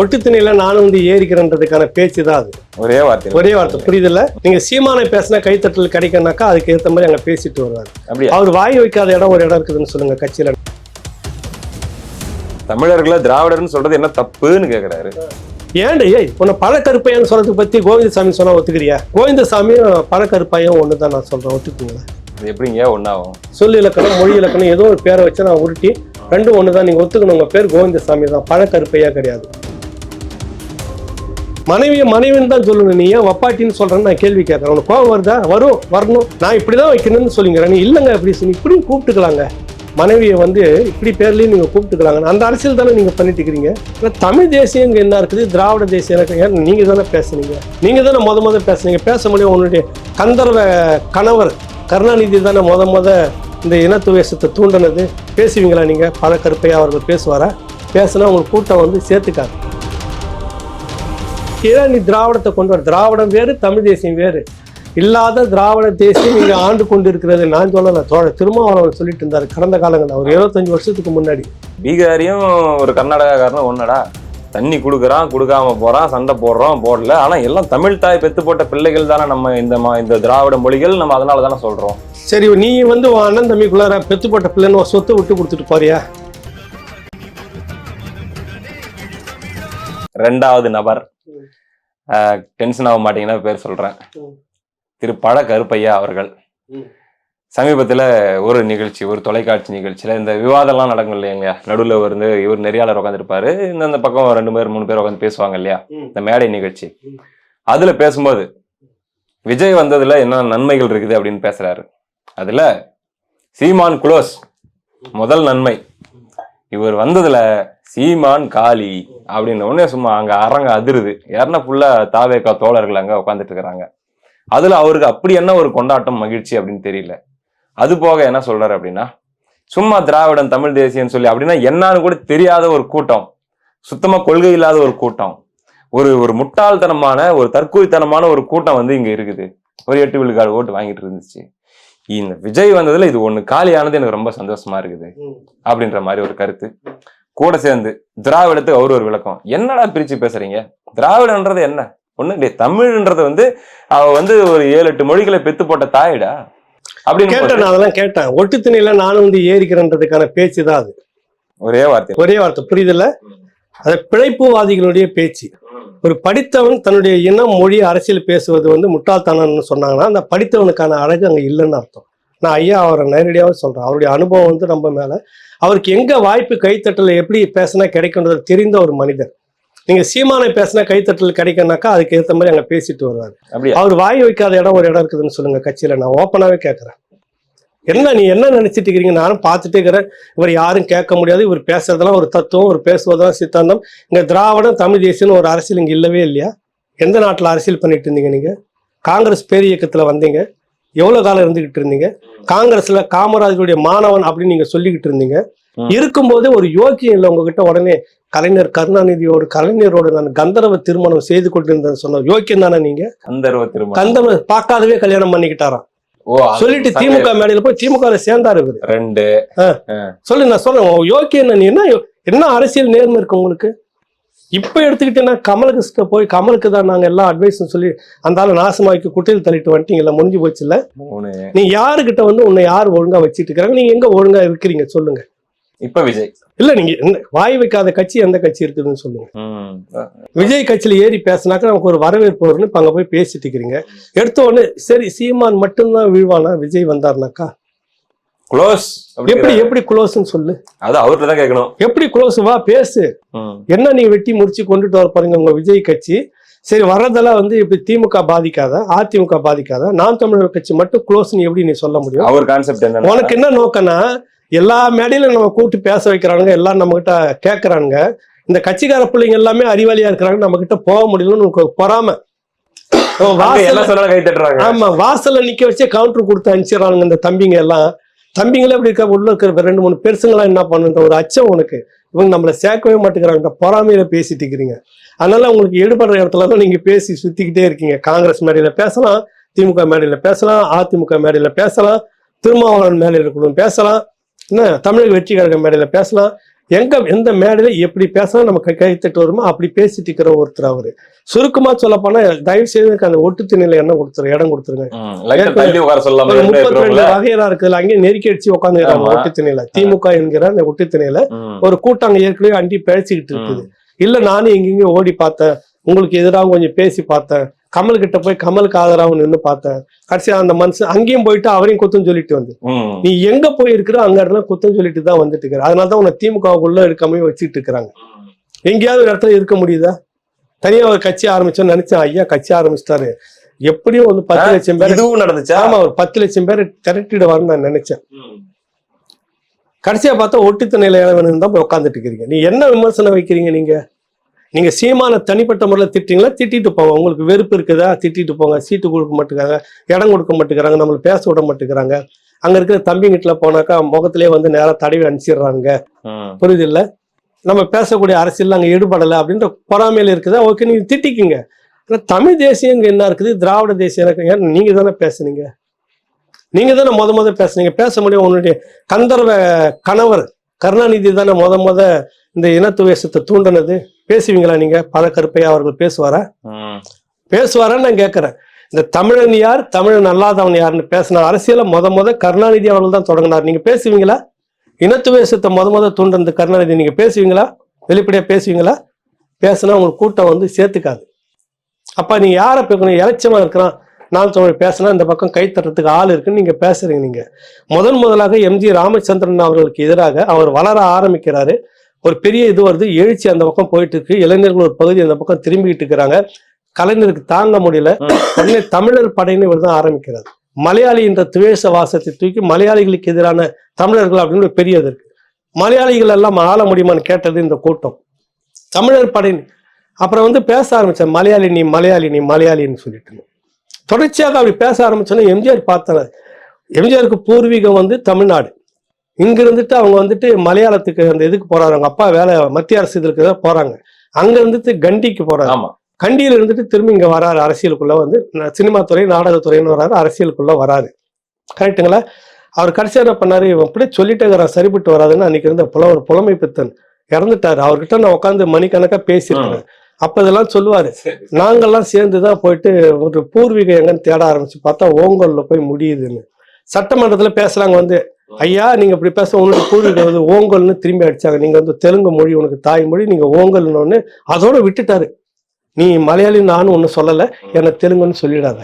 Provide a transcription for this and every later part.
ஒட்டுத்திணையில நானும் வந்து ஏறிக்கிறேன்றதுக்கான பேச்சு தான் அது. ஒரே வார்த்தை. ஒரே வார்த்தை. புரியுதுல்ல? நீங்க சீமானை பேசினா கைத்தட்டல் கிடைக்கும்னாக்கா அதுக்கு ஏத்த மாதிரி அங்க பேசிட்டு வருவாரு. அவர் வாய் வைக்காத இடம் ஒரு இடம் இருக்குதுன்னு சொல்லுங்க கட்சியில. தமிழர்களை திராவிடர்னு சொல்றது என்ன தப்புன்னு கேக்குறாரு. ஏன்டா ஏய் உன்னை பழக்கருப்பையான்னு சொல்றதுக்கு பத்தி கோவிந்தசாமி சொன்னா ஒத்துக்கிறியா? கோவிந்தசாமியும் பழக்கருப்பையும் ஒன்று தான் நான் சொல்றேன் ஒத்துக்குங்களா அது எப்படிங்க? ஒன்னாகும் சொல் இலக்கணம் மொழி இலக்கணம் ஏதோ ஒரு பேரை வச்சு நான் உருட்டி ரெண்டும் ஒன்று தான் நீங்கள் ஒத்துக்கணும். உங்கள் பேர் கோவிந்தசாமி தான். பழக்கருப்பையா கிடையாது. மனைவியை மனைவின்னு தான் சொல்லணும். நீ ஏன் வப்பாட்டின்னு சொல்றேன்னு நான் கேள்வி கேட்கறேன். உனக்கு கோவம் வருதா? வரும் வரணும். நான் இப்படி தான் வைக்கணும்னு சொல்லிங்கிறேன் நீ இல்லைங்க அப்படி சொல்லி இப்படியும் கூப்பிட்டுக்கலாங்க. மனைவியை வந்து இப்படி பேர்லேயும் நீங்க கூப்பிட்டுக்கலாங்க. அந்த அரசியல் தானே நீங்க பண்ணிட்டு இருக்கிறீங்க? இல்ல தமிழ் தேசியம் என்ன இருக்குது? திராவிட தேசியம் இருக்கு. நீங்கள் நீங்க தானே பேசுனீங்க. நீங்கள் தானே முத முத பேசுனீங்க. பேச முடியும். உன்னுடைய கந்தர்வ கணவர் கருணாநிதி தானே முத முத இந்த இனத்துவேஷத்தை தூண்டினது? பேசுவீங்களா நீங்க? பல கருப்பையா அவர்கள் பேசுவாரா? பேசுனா உங்களுக்கு கூட்டம் வந்து சேர்த்துக்காது. ஏன் நீ திராவிடத்தை கொண்டு வர திராவிடம் வேறு தமிழ் தேசியம் வேறு. இல்லாத திராவிட தேசியம் இங்கே ஆண்டு கொண்டு இருக்கிறது நான் சொல்லலை தோழ திருமாவளவன் சொல்லிட்டு இருந்தார் கடந்த காலங்களில் ஒரு இருபத்தஞ்சு வருஷத்துக்கு முன்னாடி. பீகாரியும் ஒரு கர்நாடகாக்காரனும் ஒன்னடா தண்ணி கொடுக்குறான் கொடுக்காம போறான் சண்டை போடுறோம் போடல. ஆனா எல்லாம் தமிழ் தாய் பெத்து போட்ட பிள்ளைகள் தானே நம்ம இந்த மா- இந்த திராவிட மொழிகள் நம்ம அதனால தானே சொல்றோம். சரி நீ வந்து அண்ணன் தம்பிக்குள்ளார பெத்து போட்ட பிள்ளைன்னு ஒரு சொத்து விட்டு கொடுத்துட்டு போறியா? ரெண்டாவது நபர். டென்ஷன் ஆக மாட்டீங்கன்னா பேர் சொல்றேன். ம். திரு பழ கருப்பையா அவர்கள். சமீபத்துல ஒரு நிகழ்ச்சி ஒரு தொலைக்காட்சி நிகழ்ச்சியில இந்த விவாதம்லாம் நடக்கும் இல்லையா நடுவுல வந்து இவர் நெறியாளர் உட்காந்துருப்பாரு இந்த பக்கம் ரெண்டு பேர் மூணு பேர் உட்காந்து பேசுவாங்க இல்லையா. இந்த மேடை நிகழ்ச்சி. அதுல பேசும்போது விஜய் வந்ததுல என்ன நன்மைகள் இருக்குது அப்படின்னு பேசுறாரு. அதுல சீமான் குளோஸ் முதல் நன்மை. இவர் வந்ததுல சீமான் காலி அப்படின்னு உடனே சும்மா அங்க அரங்க அதிருது. யாருன்னா ஃபுல்லா தாவேக்கா தோழர்கள் அங்க உட்காந்துட்டு இருக்கிறாங்க. அதுல அவருக்கு அப்படி என்ன ஒரு கொண்டாட்டம் மகிழ்ச்சி அப்படின்னு தெரியல. அது போக என்ன சொல்றாரு அப்படின்னா சும்மா திராவிடம் தமிழ் தேசியம்னு சொல்லி அப்படின்னா என்னன்னு கூட தெரியாத ஒரு கூட்டம். சுத்தமா கொள்கை இல்லாத ஒரு கூட்டம். ஒரு ஒரு முட்டாள்தனமான ஒரு தற்கொலைத்தனமான ஒரு கூட்டம் வந்து இங்க இருக்குது. ஒரு எட்டு விழுக்காடு ஓட்டு வாங்கிட்டு இருந்துச்சு. இந்த விஜய் வந்ததுல இது ஒண்ணு காலியானது எனக்கு ரொம்ப சந்தோஷமா இருக்குது. அப்படின்ற மாதிரி ஒரு கருத்து. கூட சேர்ந்து திராவிடத்துக்கு அவர் ஒரு விளக்கம். என்னடா பிரிச்சு பேசுறீங்க? திராவிடன்றது என்ன? ஒண்ணு டேய் தமிழ்ன்றது வந்து அவ வந்து ஒரு ஏழு எட்டு மொழிகளை பெத்து போட்ட தாயிடா. அப்படின்னு கேட்டேன் நான் அதெல்லாம் கேட்டேன். ஒட்டுத்திணையில நானும் வந்து ஏறிக்கிறேன்றதுக்கான பேச்சு தான் அது. ஒரே வார்த்தை. ஒரே வார்த்தை புரியுதுல்ல? அது பிழைப்புவாதிகளுடைய பேச்சு. ஒரு படித்தவன் தன்னுடைய இனம் மொழி அரசியல் பேசுவது வந்து முட்டாள்தனம்னு சொன்னாங்கன்னா அந்த படித்தவனுக்கான அழகு அங்கே இல்லைன்னு அர்த்தம். நான் ஐயா அவரை நேரடியாகவே சொல்றேன். அவருடைய அனுபவம் வந்து நம்ம மேல அவருக்கு எங்க வாய்ப்பு கைத்தட்டல எப்படி பேசினா கிடைக்குன்றது தெரிந்த ஒரு மனிதர் நீங்க சீமானை பேசினா கைத்தட்டல் கிடைக்கும்னாக்கா அதுக்கு ஏற்ற மாதிரி அங்க பேசிட்டு வருவாரு. அவர் வாய் வைக்காத இடம் ஒரு இடம் இருக்குதுன்னு சொல்லுங்க கட்சியில. நான் ஓப்பனாவே கேட்கறேன் என்ன நீ என்ன நினைச்சிட்டு இருக்கிறீங்க? நானும் பார்த்துட்டே இருக்கிறேன். இவர் யாரும் கேட்க முடியாது. இவர் பேசுறதெல்லாம் ஒரு தத்துவம் ஒரு பேசுவதெல்லாம் சித்தாந்தம். இங்க திராவிடம் தமிழ் தேசியம்னு ஒரு அரசியல் இங்க இல்லவே இல்லையா? எந்த நாட்டுல அரசியல் பண்ணிட்டு இருந்தீங்க நீங்க? காங்கிரஸ் பேர் இயக்கத்துல வந்தீங்க. எவ்வளவு காலம் இருந்துகிட்டு இருந்தீங்க? காங்கிரஸ்ல காமராஜருடைய மாணவன் அப்படின்னு நீங்க சொல்லிக்கிட்டு இருந்தீங்க. இருக்கும்போதே ஒரு யோக்கியம் இல்லை உங்ககிட்ட. உடனே கலைஞர் கருணாநிதியோடு கலைஞரோடு நான் கந்தர்வ திருமணம் செய்து கொண்டிருந்தேன் சொன்ன யோக்கியம் தானே நீங்க? கந்தர்வ திருமணம். கந்தர்வ பார்க்காதவே கல்யாணம் பண்ணிக்கிட்டாராம். சொல்லிட்டு திமுக மேடையில போய் திமுக சேர்ந்தாரு ரெண்டு. சொல்லு நான் சொல்றேன். யோக்கியம் என்ன? நீ என்ன என்ன அரசியல் நேர்மை இருக்கு உங்களுக்கு? இப்ப எடுத்துக்கிட்டேன்னா கமலுக்கு போய் கமலுக்கு தான் நாங்க எல்லாம் அட்வைஸ் சொல்லி அந்த ஆளு நாசமாக்கி குட்டையில் தள்ளிட்டு வந்துட்டீங்கல்ல முடிஞ்சு போச்சு இல்ல நீ யாருக்கிட்ட வந்து உன்னை யார் ஒழுங்கா வச்சிட்டு இருக்கிறாங்க? நீங்க எங்க ஒழுங்கா இருக்கிறீங்க? சொல்லுங்க. இப்ப விஜய். இல்ல நீங்க வாய் வைக்காத கட்சி எந்த கட்சி இருக்குதுன்னு சொல்லுங்க. ம். விஜய் கட்சியில ஏறி பேசினாக்க நமக்கு ஒரு வரவேற்பு வரும்னு இப்ப அங்க போய் பேசிட்டு இருக்கிறீங்க. எடுத்த உடனே சரி சீமான் மட்டும்தான் வீழ்வானா? விஜய் வந்தாருனாக்கா? க்ளோஸ் அப்படி எப்படி எப்படி க்ளோஸ்ன்னு சொல்லு. அது அவர்கிட்ட தான் கேட்கணும். எப்படி க்ளோஸ் வா பேசு. என்ன நீ வெட்டி முடிச்சு கொண்டுட்டு வர பாருங்க உங்க விஜய் கட்சி? சரி வர்றதெல்லாம் வந்து இப்படி திமுக பாதிக்காத? அதிமுக பாதிக்காத? நாம் தமிழர் கட்சி மட்டும் க்ளோஸ்னு எப்படி நீ சொல்ல முடியும்? அவர் கான்செப்ட் என்ன உனக்கு என்ன நோக்கம்னா எல்லா மேடையிலும் நம்ம கூப்பிட்டு பேச வைக்கிறானுங்க எல்லாம் நம்ம கிட்ட கேட்கறானுங்க இந்த கட்சிக்கார பிள்ளைங்க எல்லாமே அறிவாளியா இருக்கிறாங்க நம்ம கிட்ட போக முடியலன்னு பொறாம. ஆமா வாசல்ல நிக்க வச்சே கவுண்டர் கொடுத்து அனுப்பிச்சிடறானுங்க இந்த தம்பிங்க எல்லாம். தம்பிங்களே இப்படி இருக்க? உள்ள இருக்கிற ரெண்டு மூணு பெருசுங்களாம் என்ன பண்ணுன்ற ஒரு அச்சம் உனக்கு. இவங்க நம்மளை சேர்க்கவே மாட்டேங்கிறாங்க. பொறாமையில பேசிட்டு இருக்கிறீங்க. அதனால உங்களுக்கு எடுபடுற இடத்துல தான் நீங்க பேசி சுத்திக்கிட்டே இருக்கீங்க. காங்கிரஸ் மேடையில பேசலாம் திமுக மேடையில பேசலாம் அதிமுக மேடையில பேசலாம் திருமாவளவன் மேடையில கூட பேசலாம். என்ன தமிழக வெற்றி கழக மேடையில பேசலாம். எங்க எந்த மேடையில எப்படி பேசினா நம்ம கை கைத்தட்டு வருமோ அப்படி பேசிட்டு இருக்கிற ஒருத்தர் அவரு. சுருக்கமா சொல்ல போனா தயவு செய்து எனக்கு அந்த ஒட்டு திணையில என்ன கொடுத்துரு இடம் கொடுத்துருங்க. முப்பத்தி ரெண்டு. வகையறா இருக்குல்ல அங்கேயே நெருக்கி அடிச்சு உட்காந்துக்கிறாங்க ஆமா. ஒட்டு திணையில திமுக என்கிற அந்த ஒட்டு திணையில ம், ஒரு கூட்டம் ஏற்கனவே அண்டி பேசிக்கிட்டு இருக்குது. இல்ல நானும் எங்கெங்கயும் ஓடி பார்த்தேன். உங்களுக்கு எதிராக கொஞ்சம் பேசி பார்த்தேன். கமல் கிட்ட போய் கமலுக்கு ஆதரவு நின்னு பார்த்தேன். கடைசியா அந்த மனுஷன் அங்கேயும் போயிட்டு அவரையும் குத்தம் சொல்லிட்டு வந்து. நீ எங்க போய் இருக்கிற அங்க இடத்துல குத்தம் சொல்லிட்டு தான் வந்துட்டு இருக்கிற அதனால தான் உன்னை திமுகவுக்குள்ள இருக்காம வச்சுட்டு இருக்கிறாங்க. எங்கேயாவது ஒரு இடத்துல இருக்க முடியுதா? தனியா ஒரு கட்சி ஆரம்பிச்சோன்னு நினைச்சேன். ஐயா கட்சி ஆரம்பிச்சிட்டாரு. எப்படியும் வந்து பத்து லட்சம் பேர் இதுவும் நடந்துச்சா? ஆமா ஒரு பத்து லட்சம் பேர் திரட்டிடுவார்னு நான் நினைச்சேன். கடைசியா பார்த்தா ஒட்டுத்த நிலையில தான் போய் உட்காந்துட்டு இருக்கிறீங்க. நீ என்ன விமர்சனம் வைக்கிறீங்க நீங்க? நீங்க சீமான தனிப்பட்ட முறையில் திட்டீங்களா திட்டிட்டு போங்க. உங்களுக்கு வெறுப்பு இருக்குதா? திட்டிட்டு போங்க. சீட்டு கொடுக்க மாட்டேங்கிறாங்க. இடம் கொடுக்க மாட்டேங்கிறாங்க. நம்மள பேச விட மாட்டேங்கிறாங்க. அங்க இருக்கிற தம்பிங்கிட்ட போனாக்கா முகத்திலே வந்து நேரா தடவி அனுப்பிச்சிடுறாங்க. புரியுது இல்ல நம்ம பேசக்கூடிய அரசியல் அங்க ஈடுபடலை அப்படின்ற பொறாமையில இருக்குதா? ஓகே நீங்க திட்டிக்கிங்க. ஆனா தமிழ் தேசியம் இங்க என்ன இருக்குது? திராவிட தேசியம் இருக்கு ஏன் நீங்க தானே பேசுனீங்க? நீங்க தானே முத முத பேசுனீங்க. பேச முடியும் உன்னுடைய கந்தர்வ கணவர் கருணாநிதி தானே முத முத இந்த இனத்துவேஷத்தை தூண்டினது? பேசுவீங்களா நீங்க? பல கருப்பையா அவர்கள் பேசுவாரா? பேசுவாரான்னு நான் கேட்கறேன் இந்த தமிழன் யார்? தமிழன் அல்லாதவன் யாருன்னு பேசின அரசியலை முத முத கருணாநிதி அவர்கள் தான் தொடங்கினார். நீங்க பேசுவீங்களா? இனத்துவேசத்தை முத முத தூண்டுறது கருணாநிதி. நீங்க பேசுவீங்களா? வெளிப்படையா பேசுவீங்களா? பேசினா உங்களுக்கு கூட்டம் வந்து சேர்த்துக்காது. அப்ப நீங்க யாரை பேக்கணும் இலட்சமா இருக்கிறான்? நான் தமிழ் பேசினா இந்த பக்கம் கை தட்டுறதுக்கு ஆள் இருக்குன்னு நீங்க பேசுறீங்க நீங்க. முதன் முதலாக எம்ஜி ராமச்சந்திரன் அவர்களுக்கு எதிராக அவர் வளர ஆரம்பிக்கிறாரு. ஒரு பெரிய இது வருது. எழுச்சி அந்த பக்கம் போயிட்டு இருக்கு இளைஞர்கள் ஒரு பகுதி அந்த பக்கம் திரும்பிக்கிட்டு இருக்கிறாங்க. கலைஞருக்கு தாங்க முடியல. உடனே தமிழர் படைன்னு இவர் தான் ஆரம்பிக்கிறார். மலையாளி என்ற துவேஷ வாசத்தை தூக்கி மலையாளிகளுக்கு எதிரான தமிழர்கள் அப்படின்னு ஒரு பெரிய இது இருக்கு. மலையாளிகள் எல்லாம் ஆள முடியுமான்னு கேட்டது இந்த கூட்டம். தமிழர் படை அப்புறம் வந்து பேச ஆரம்பிச்சேன் மலையாளி நீ மலையாளி நீ மலையாளின்னு சொல்லிட்டு. தொடர்ச்சியாக அப்படி பேச ஆரம்பிச்சோன்னா எம்ஜிஆர் பார்த்தாரு எம்ஜிஆருக்கு பூர்வீகம் வந்து தமிழ்நாடு. இங்க இருந்துட்டு அவங்க வந்துட்டு மலையாளத்துக்கு அந்த இதுக்கு போறாங்க அவங்க அப்பா வேலை மத்திய அரசு இதுக்கு தான் போறாங்க. அங்க இருந்துட்டு கண்டிக்கு போறாங்க ஆமா. கண்டியில இருந்துட்டு திரும்பி இங்க வராரு. அரசியலுக்குள்ள வந்து சினிமா துறை நாடகத்துறைன்னு வராரு. அரசியலுக்குள்ள வராரு. கரெக்ட்டுங்களா? அவர் கடைசியா என்ன பண்ணாரு? இவன் அப்படியே சொல்லிட்டேங்கிறான். சரிப்பட்டு வராதுன்னு அன்னைக்கு இருந்த புலவர் புலமை பித்தன். இறந்துட்டாரு. அவர்கிட்ட நான் உட்காந்து மணிக்கணக்கா பேசியிருக்கேன். அப்ப இதெல்லாம் சொல்லுவாரு. நாங்கெல்லாம் சேர்ந்து தான் போயிட்டு ஒரு பூர்வீகம் எங்கன்னு தேட ஆரம்பிச்சு பார்த்தா ஓங்கல்ல போய் முடியுதுன்னு. சட்டமன்றத்துல பேசுறாங்க வந்து. ஐயா நீங்க இப்படி பேச உனக்கு பூர்வீகம் வந்து ஓங்கல்னு திரும்பி அடிச்சாங்க. நீங்க வந்து தெலுங்கு மொழி உனக்கு தாய்மொழி நீங்க ஓங்கல்னு அதோட விட்டுட்டாரு. நீ மலையாளி நானும் ஒண்ணு சொல்லல. என்ன தெலுங்குன்னு சொல்லிடாத.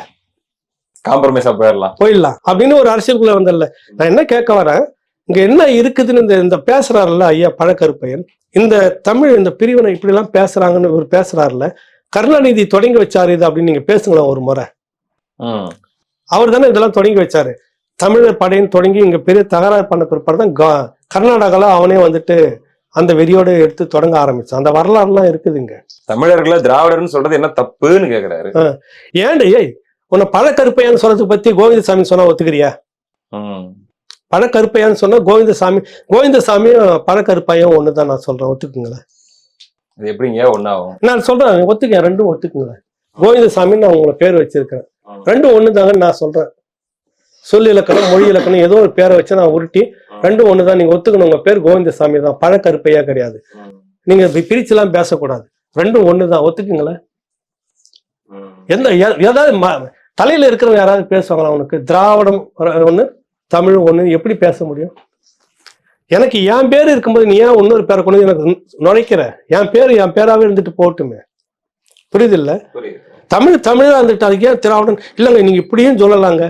காம்ப்ரமைஸா போயிடலாம். போயிடலாம். அப்படின்னு ஒரு அரசியலுக்குள்ள வந்தல நான் என்ன கேட்க வரேன்? இங்க என்ன இருக்குதுன்னு இந்த இந்த பேசுறாருல்ல ஐயா பழக்கருப்பையன். இந்த தமிழ் இந்த பிரிவினை இப்படி எல்லாம் பேசுறாங்கன்னு இவர் பேசுறாருல்ல. கருணாநிதி தொடங்கி வச்சாரு இது அப்படின்னு நீங்க பேசுங்களேன் ஒரு முறை. அவர் தானே இதெல்லாம் தொடங்கி வச்சாரு. தமிழர் படைன்னு தொடங்கி இங்க பெரிய தகராறு பண்ண பிற்பாடு தான் கா- கர்நாடகால அவனே வந்துட்டு அந்த வெறியோட எடுத்து தொடங்க ஆரம்பிச்சான். அந்த வரலாறுலாம் இருக்குதுங்க தமிழர்களை திராவிடர்னு சொல்றது என்ன தப்புன்னு கேக்குறாரு. ஏன்டா ஏய் உன்னை பழக்கருப்பையான்னு சொல்றதுக்கு பத்தி கோவிந்தசாமி சொன்னா ஒத்துக்கிறியா. பழக்கருப்பையான்னு சொன்னா கோவிந்தசாமி கோவிந்தசாமியும் பழக்கருப்பையும் ஒண்ணுதான் நான் சொல்றேன். ஒத்துக்குங்களேன். இது எப்படிங்க? ஒன்னாகும் நான் சொல்றேன் ஒத்துக்க ரெண்டும் ஒத்துக்குங்களேன் கோவிந்தசாமின்னு நான் உங்களை பேர் வச்சிருக்கேன் ரெண்டும் ஒண்ணுதாங்கன்னு நான் சொல்றேன். சொல் இலக்கணம் மொழி இலக்கணம் ஏதோ ஒரு பேரை வச்சு நான் உருட்டி ரெண்டும் ஒண்ணுதான். நீங்க ஒத்துக்கணும். உங்க பேர் கோவிந்தசாமி தான். பழக்கருப்பையா கிடையாது. நீங்க இப்படி பிரிச்சுலாம் பேசக்கூடாது. ரெண்டும் ஒண்ணுதான். ஒத்துக்குங்களேன்? எந்த ஏதாவது தலையில இருக்கிறவங்க யாராவது பேசுவாங்களா உனக்கு? திராவிடம் ஒண்ணு தமிழ் ஒண்ணு எப்படி பேச முடியும்? எனக்கு என் பேர் இருக்கும்போது நீ ஏன் இன்னொரு பேரை கொண்டு வந்து எனக்கு நுழைக்கிற? என் பேர் என் பேராவே இருந்துட்டு போகட்டுமே புரியுது இல்ல? தமிழ் தமிழா இருந்துட்டு அதுக்கு ஏன் திராவிடன் இல்லைங்க நீங்க இப்படியும் சொல்லலாங்க.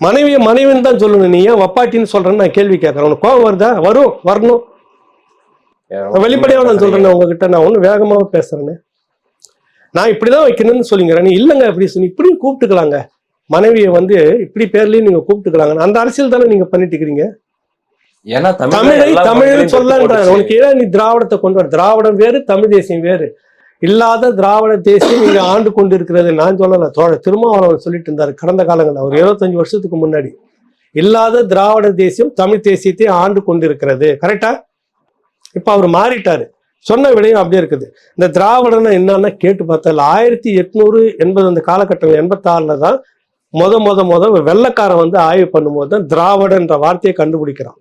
மனைவியை மனைவின்னு தான் சொல்லணும். நீ ஏன் வப்பாட்டின்னு சொல்றேன்னு நான் கேள்வி கேட்கறேன். உனக்கு கோவம் வருதா? வரும் வரணும். வெளிப்படையாக நான் சொல்றேன் உங்ககிட்ட. நான் ஒன்றும் வேகமாக பேசுறேன்னு நான் இப்படிதான் வைக்கணும்னு சொல்லிங்கிறேன் நீ இல்லைங்க இப்படி சொல்லி இப்படியும் கூப்பிட்டுக்கலாங்க. மனைவியை வந்து இப்படி பேர்லயும் நீங்க கூப்பிட்டுக்கலாங்க. அந்த அரசியல் தானே நீங்க பண்ணிட்டு இருக்கிறீங்க? தமிழை எல்லா தமிழ்னு மக்களையும் சொல்லன்ற போட்டுச்சு. உனக்கு ஏன் நீ திராவிடத்தை கொண்டு வர? திராவிடம் வேறு தமிழ் தேசியம் வேறு. இல்லாத திராவிட தேசியம் இங்கே ஆண்டு கொண்டு இருக்கிறது நான் சொல்லலை தோழர் திருமாவளவன் சொல்லிட்டு இருந்தார் கடந்த காலங்களில் அவர் இருபத்தஞ்சு வருஷத்துக்கு முன்னாடி. இல்லாத திராவிட தேசியம் தமிழ் தேசியத்தை ஆண்டு கொண்டு இருக்கிறது கரெக்டா இப்போ அவர் மாறிட்டாரு. சொன்ன விடையும் அப்படியே இருக்குது. இந்த திராவிடம்னா என்னன்னா கேட்டு பார்த்தா ஆயிரத்தி எட்நூறு எண்பது அந்த காலகட்டம் எண்பத்தாறுல தான் முத முத முத வெள்ளக்காரன் வந்து ஆய்வு பண்ணும்போது தான் திராவிடன்ற வார்த்தையை கண்டுபிடிக்கிறான்.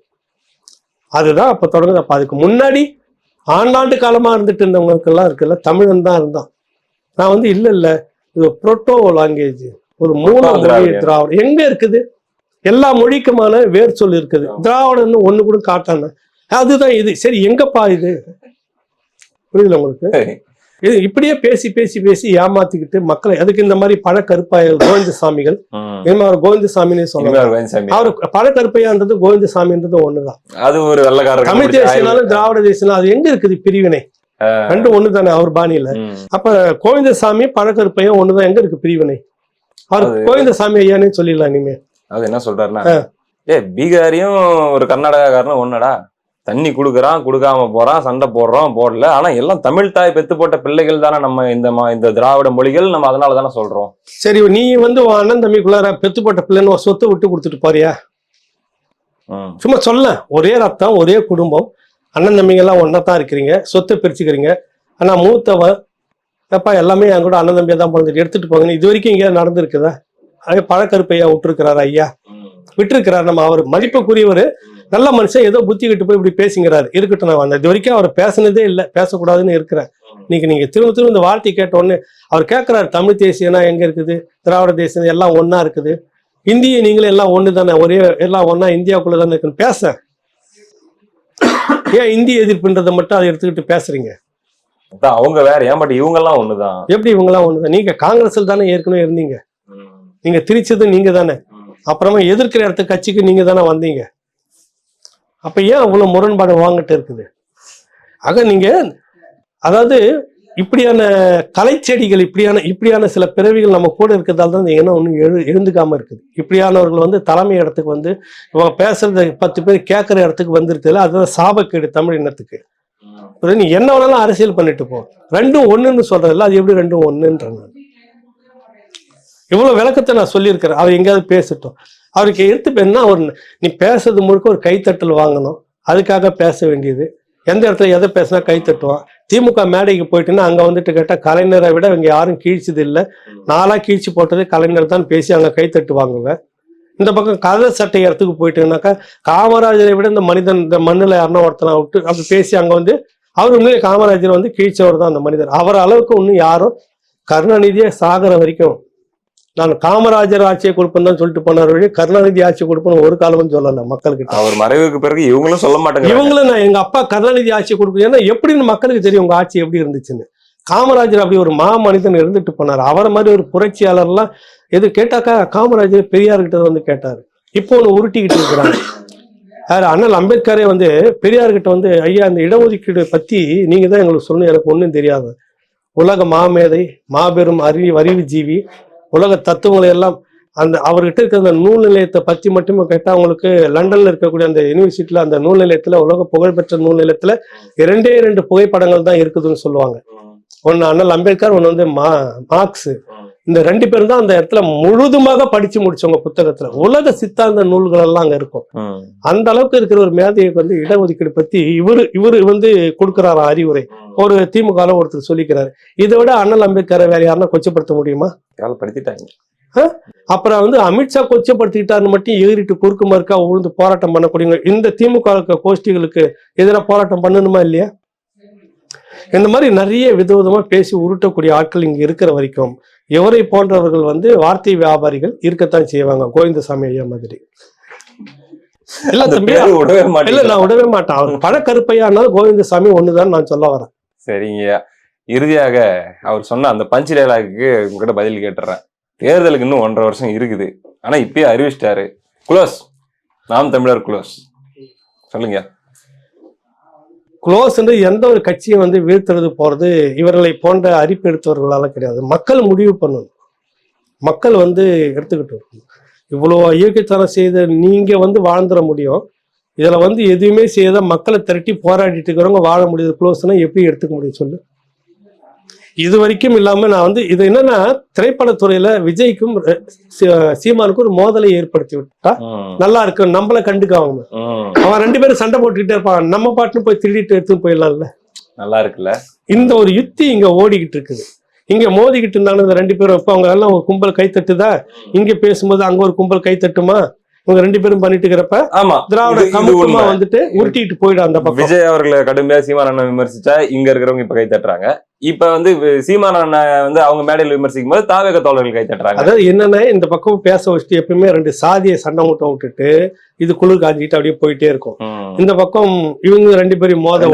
அதுதான் அப்போ தொடங்குது. அப்போ அதுக்கு முன்னாடி ஆண்டாண்டு காலமா இருந்துட்டு இருந்தவங்களுக்கெல்லாம் இருக்குல்ல தமிழன் தான் இருந்தான். நான் வந்து இல்ல இல்ல. இது புரோட்டோ லாங்குவேஜ் ஒரு மூல மொழி திராவிடம். எங்க இருக்குது? எல்லா மொழிக்குமான வேர் சொல் இருக்குது. திராவிடம்னு ஒண்ணு கூட காட்டான அதுதான் இது. சரி எங்கப்பா இது? புரியுதுல உங்களுக்கு? இது இப்படியே பேசி பேசி பேசி ஏமாத்திக்கிட்டு மக்களை அதுக்கு இந்த மாதிரி பழக்கருப்பாய கோவிந்தசாமிகள். ம். இனிமே அவர் சொல்லலாம். இனிமேல் கோவிந்தசாமி. அவர் பழக்கருப்பையான்றது கோவிந்தசாமின்றது ஒண்ணுதான். அது ஒரு வெள்ளக்காரர் தமிழ் தேசியனாலும் திராவிட தேசியம் அது எங்க இருக்குது பிரிவினை? ரெண்டும் ஒண்ணுதானே அவர் பாணியில. அப்ப கோவிந்தசாமி பழக்கருப்பையும் ஒண்ணுதான். எங்க இருக்கு பிரிவினை? அவர் கோவிந்தசாமி ஐயானே சொல்லிடலாம் இனிமே. அது என்ன சொல்றாருன்னா ஏ பீகாரியும் ஒரு கர்நாடகாக்காரனும் ஒன்னடா தண்ணி குடுக்கறான் குடுக்காம போறான் சண்டை போடுறோம் போடல. ஆனா எல்லாம் தமிழ் தாய் பெத்து போட்ட பிள்ளைகள் தானே நம்ம இந்த மா- இந்த திராவிட மொழிகள் நம்ம அதனால தானே சொல்றோம். சரி நீ வந்து அண்ணன் தம்பிக்குள்ளார பெத்து போட்ட பிள்ளைன்னு ஒரு சொத்தை விட்டு கொடுத்துட்டு போறியா. சும்மா சொல்ல ஒரே ரத்தம் ஒரே குடும்பம். அண்ணன் தம்பிங்க எல்லாம் ஒன்னா தான் இருக்கிறீங்க சொத்தை பிரிச்சுக்கிறீங்க. ஆனா மூத்தவன் அப்பா எல்லாமே என் கூட அண்ணன் தம்பியா தான் பிறந்துட்டு எடுத்துட்டு போங்கன்னு இது வரைக்கும் இங்கே நடந்திருக்குதா? அதே பழக்கருப்பையா விட்டுருக்கிறார் ஐயா? விட்டுருக்கிறார் நம்ம அவர் மதிப்புக்குரியவர். நல்ல மனுஷன் ஏதோ புத்தி கிட்டு போய் இப்படி பேசுங்கிறாரு. இருக்கட்டும் நான் வந்தேன் இது வரைக்கும் அவர் பேசுனதே இல்லை. பேசக்கூடாதுன்னு இருக்கிறேன். இன்னைக்கு நீங்க திரும்ப திரும்ப இந்த வார்த்தை கேட்ட உடனே அவர் கேட்கிறாரு தமிழ் தேசியம்னா எங்க இருக்குது? திராவிட தேசியம் எல்லாம் ஒண்ணா இருக்குது. இந்திய நீங்களும் எல்லாம் ஒண்ணு தானே ஒரே எல்லாம் ஒண்ணா இந்தியாவுக்குள்ள தானே இருக்குன்னு பேச. ஏன் இந்திய எதிர்ப்புன்றதை மட்டும் அதை எடுத்துக்கிட்டு பேசுறீங்க? அவங்க வேற ஏன்? பட் இவங்க எல்லாம் ஒண்ணுதான். எப்படி இவங்கெல்லாம் ஒண்ணுதான்? நீங்க காங்கிரஸ்ல தானே ஏற்கனவே இருந்தீங்க. நீங்க திரிச்சது நீங்க தானே அப்புறமா எதிர்க்கிற இடத்து கட்சிக்கு நீங்க தானே வந்தீங்க. அப்ப ஏன் அவ்வளவு முரண்பாடு வாங்கிட்டு இருக்குது? ஆக நீங்க அதாவது இப்படியான கலை செடிகள் இப்படியான இப்படியான சில பிறவிகள் நம்ம கூட இருக்கிறதால தான் இந்த இனம் ஒன்றும் எழு எழுந்துக்காம இருக்குது. இப்படியானவர்கள் வந்து தலைமை இடத்துக்கு வந்து இவங்க பேசுறது பத்து பேர் கேட்குற இடத்துக்கு வந்திருக்குதுல அதுதான் சாபக்கேடு தமிழ் இனத்துக்கு. நீ என்ன வேணாலும் அரசியல் பண்ணிட்டு போ. ரெண்டும் ஒன்றுன்னு சொல்றதில்ல அது எப்படி ரெண்டும் ஒண்ணுன்ற நான். விளக்கத்தை நான் சொல்லியிருக்கிறேன். அவர் எங்கேயாவது பேசட்டும். அவருக்கு எடுத்து என்ன அவர் நீ பேசுறது முழுக்க ஒரு கைத்தட்டல் வாங்கணும். அதுக்காக பேச வேண்டியது. எந்த இடத்துல எதை பேசினா கை தட்டுவான் திமுக மேடைக்கு போயிட்டுன்னா அங்கே வந்துட்டு கேட்டால் கலைஞரை விட இவங்க யாரும் கீழ்ச்சது இல்லை. நாளாக கீழ்ச்சி போட்டது கலைஞர் தான் பேசி அங்கே கை தட்டுவாங்க இந்த பக்கம் கதை சட்டை இடத்துக்கு போயிட்டுனாக்கா காமராஜரை விட இந்த மனிதன் இந்த மண்ணில் யாருன்னா ஒருத்தனை விட்டு அப்படி பேசி அங்கே வந்து அவர் உண்மையிலே காமராஜர் வந்து கீழ்ச்சவர் தான் அந்த மனிதர். அவர் அளவுக்கு இன்னும் யாரும் கருணாநிதியை சாகர வரைக்கும் நான் காமராஜர் ஆட்சியை கொடுப்பேன் தான் சொல்லிட்டு போனார் வழி கருணாநிதி ஆட்சி கொடுப்பேன்னு ஒரு காலமும் சொல்லல மக்கள்கிட்ட. அவர் மறைவுக்கு பிறகு இவங்களும் சொல்ல மாட்டாங்க. இவங்களும் நான் எங்க அப்பா கருணாநிதி ஆட்சி கொடுப்பேன் ஏன்னா எப்படின்னு மக்களுக்கு தெரியும் உங்க ஆட்சி எப்படி இருந்துச்சுன்னு. காமராஜர் அப்படி ஒரு மா மனிதன் இருந்துட்டு போனார். அவரை மாதிரி ஒரு புரட்சியாளர்லாம் எது கேட்டாக்கா காமராஜர் பெரியார்கிட்ட வந்து கேட்டாரு. இப்போ ஒன்று உருட்டிக்கிட்டு இருக்கிறாங்க. யார்? அண்ணல் அம்பேத்கரே வந்து பெரியார்கிட்ட வந்து ஐயா இந்த இடஒதுக்கீடு பத்தி நீங்க தான் எங்களுக்கு சொல்லணும். எனக்கு ஒன்றும் தெரியாது. உலக மாமேதை மாபெரும் அறிவு அறிவு ஜீவி உலக தத்துவங்களை எல்லாம் அந்த அவர்கிட்ட இருக்கிற அந்த நூல் நிலையத்தை பத்தி மட்டுமே கேட்டால் அவங்களுக்கு லண்டன்ல இருக்கக்கூடிய அந்த யூனிவர்சிட்டியில அந்த நூல் நிலையத்துல உலக புகழ்பெற்ற நூல் நிலையத்துல இரண்டே இரண்டு புகைப்படங்கள் தான் இருக்குதுன்னு சொல்லுவாங்க. ஒன்னு அண்ணல் அம்பேத்கர் ஒன்னு வந்து மா மார்க்ஸ். இந்த ரெண்டு பேரும் தான் அந்த இடத்துல முழுதுமாக படிச்சு முடிச்சவங்க புத்தகத்துல. உலக சித்தாந்த நூல்கள் எல்லாம் அங்க இருக்கும். அந்த அளவுக்கு இருக்கிற ஒரு மேதைக்கு வந்து இடஒதுக்கீடு பத்தி இவரு இவரு வந்து கொடுக்குறாரு அறிவுரை. ஒரு திமுக ஒருத்தர் சொல்லிக்கிறாரு. இதை விட அண்ணல் அம்பேத்கரை வேற யாருன்னா கொச்சப்படுத்த முடியுமா? கேவலப்படுத்திட்டாங்க அப்புறம் வந்து அமித்ஷா கொச்சப்படுத்திக்கிட்டாருன்னு மட்டும் எகிரிட்டு குறுக்கு மறுக்கா உழுந்து போராட்டம் பண்ணக்கூடியவங்க. இந்த திமுக கோஷ்டிகளுக்கு எதிராக போராட்டம் பண்ணணுமா இல்லையா? இந்த மாதிரி நிறைய விதவிதமா பேசி உருட்டக்கூடிய ஆட்கள் இங்க இருக்கிற வரைக்கும். இவரை போன்றவர்கள் வந்து வார்த்தை வியாபாரிகள் இருக்கத்தான் செய்வாங்க? கோவிந்தசாமி ஐயா மாதிரி. இல்ல தம்பி விடவே இல்ல மாட்டேங்க நான் விடவே மாட்டேன். அவர் பழக்கருப்பையானாலும் கோவிந்தசாமி ஒண்ணுதான் நான் சொல்ல வரேன். சரிங்க இறுதியாக அவர் சொன்ன அந்த பஞ்ச் டைலாக்கு உங்ககிட்ட பதில் கேட்டுறேன். தேர்தலுக்கு இன்னும் ஒன்றரை வருஷம் இருக்குது. ஆனா இப்பயே அறிவிச்சிட்டாரு. குளோஸ் நாம் தமிழர் குளோஸ் சொல்லுங்க க்ளோஸ் எந்த ஒரு கட்சியும் வந்து வீழ்த்துறது போகிறது இவர்களை போன்ற அறிப்பு எடுத்தவர்களால கிடையாது. மக்கள் முடிவு பண்ணணும். மக்கள் வந்து எடுத்துக்கிட்டு இருக்கணும் இவ்வளோ இயற்கைத்தனம் செய்த நீங்கள் வந்து வாழ்ந்துட முடியும். இதில் வந்து எதுவுமே செய்யாத மக்களை திரட்டி போராடிட்டு இருக்கிறவங்க வாழ முடியாது. க்ளோஸ்னா எப்படி எடுத்துக்க முடியும்? சொல்லு. இது வரைக்கும் இல்லாம நான் வந்து இது என்னன்னா திரைப்படத்துறையில விஜய்க்கும் சீமானுக்கும் ஒரு மோதலை ஏற்படுத்தி விட்டா நல்லா இருக்கு நம்மள கண்டுக்காம. ம். அவன் ரெண்டு பேரும் சண்டை போட்டுக்கிட்டே இருப்பான். நம்ம பாட்டுன்னு போய் திருடிட்டு எடுத்துன்னு போயிடலாம்ல. நல்லா இருக்குல்ல. இந்த ஒரு யுத்தி இங்க ஓடிக்கிட்டு இருக்குது. இங்க மோதிக்கிட்டு இருந்தாலும் இந்த ரெண்டு பேரும் இப்ப அவங்க எல்லாம் ஒரு கும்பல் கை தட்டுதா இங்க பேசும்போது அங்க ஒரு கும்பல் கை தட்டுமா இவங்க ரெண்டு பேரும் பண்ணிட்டு இருக்கிறப்ப ஆமா. திராவிட உண்மை. வந்துட்டு உருட்டிட்டு போயிடும் அந்த பக்கம். விஜய் அவர்களை கடுமையா சீமான் அண்ணன் விமர்சிச்சா இங்க இருக்கிறவங்க இப்ப கை தட்டுறாங்க. இப்ப வந்து வி- சீமான் அண்ணன் வந்து அவங்க மேடையில் விமர்சிக்கும் போது தாவேக தோழர்கள் கை தட்டுறாங்க. அதாவது என்னன்னா இந்த பக்கம் பேச வச்சுட்டு எப்பயுமே ரெண்டு சாதியை சண்டை மூட்டை விட்டுட்டு இது குளிர் காஞ்சிட்டு அப்படியே போயிட்டே இருக்கும். இந்த பக்கம் இவங்க ரெண்டு பேரும் மோத.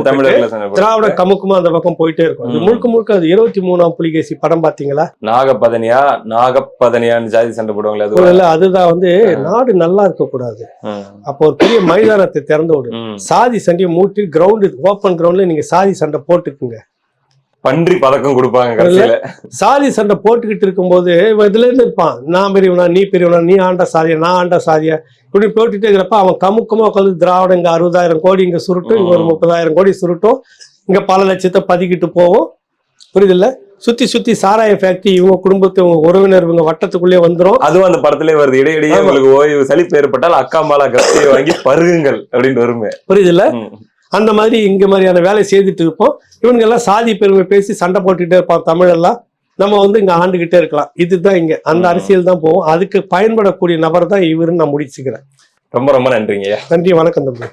திராவிட கமுக்குமா அந்த பக்கம் போயிட்டே இருக்கும். முழுக்க முழுக்க அது இருபத்தி மூணாம் புலிகேசி படம் பாத்தீங்களா நாகப்பதனியா நாகப்பதனியான்னு ஜாதி சண்டை போடுவாங்களே இல்ல அதுதான் வந்து நாடு நல்லா இருக்க கூடாது. அப்போ ஒரு பெரிய மைதானத்தை திறந்து விடு ம். சாதி சண்டையை மூட்டி கிரவுண்டு ஓப்பன் கிரவுண்ட்ல நீங்க சாதி சண்டை போட்டுக்குங்க பன்றி பதக்கம் கொடுப்பாங்க கடைசியில. சாதி சண்டை போட்டுக்கிட்டு இருக்கும்போது இவன் இதுல இருந்து இருப்பான். நான் பெரியவனா நீ பெரியவனா நீ ஆண்ட சாதியா நான் ஆண்ட சாதியா. இப்படி போட்டுட்டே இருக்கிறப்ப அவன் கமுக்கமா உட்காந்து திராவிடம் இங்க அறுபதாயிரம் கோடி இங்க சுருட்டும் இங்க ஒரு முப்பதாயிரம் கோடி சுருட்டும். இங்க பல லட்சத்தை பதுக்கிட்டு போவோம். புரியுதுல்ல? சுத்தி சுத்தி சாராய ஃபேக்டரி இவங்க குடும்பத்து இவங்க உறவினர் இவங்க வட்டத்துக்குள்ளே வந்துரும். அதுவும் அந்த படத்திலே வருது. இடையிடையே. உங்களுக்கு ஓய்வு சலிப்பு ஏற்பட்டால் அக்கா மாலா கத்தியை வாங்கி பருகுங்கள் அப்படின்னு வருமே புரியுதுல்ல. அந்த மாதிரி இங்க மாதிரியான வேலை செய்துட்டு இருப்போம். இவங்க எல்லாம் சாதி பெருமை பேசி சண்டை போட்டுக்கிட்டே இருப்பான் தமிழ் எல்லாம் நம்ம வந்து இங்க ஆண்டுகிட்டே இருக்கலாம். இதுதான் இங்க. அந்த. அரசியல் தான் போகும். அதுக்கு பயன்படக்கூடிய நபர் தான் இவருன்னு நான் முடிச்சுக்கிறேன். ரொம்ப ரொம்ப நன்றிங்க நன்றி வணக்கம் தம்பி.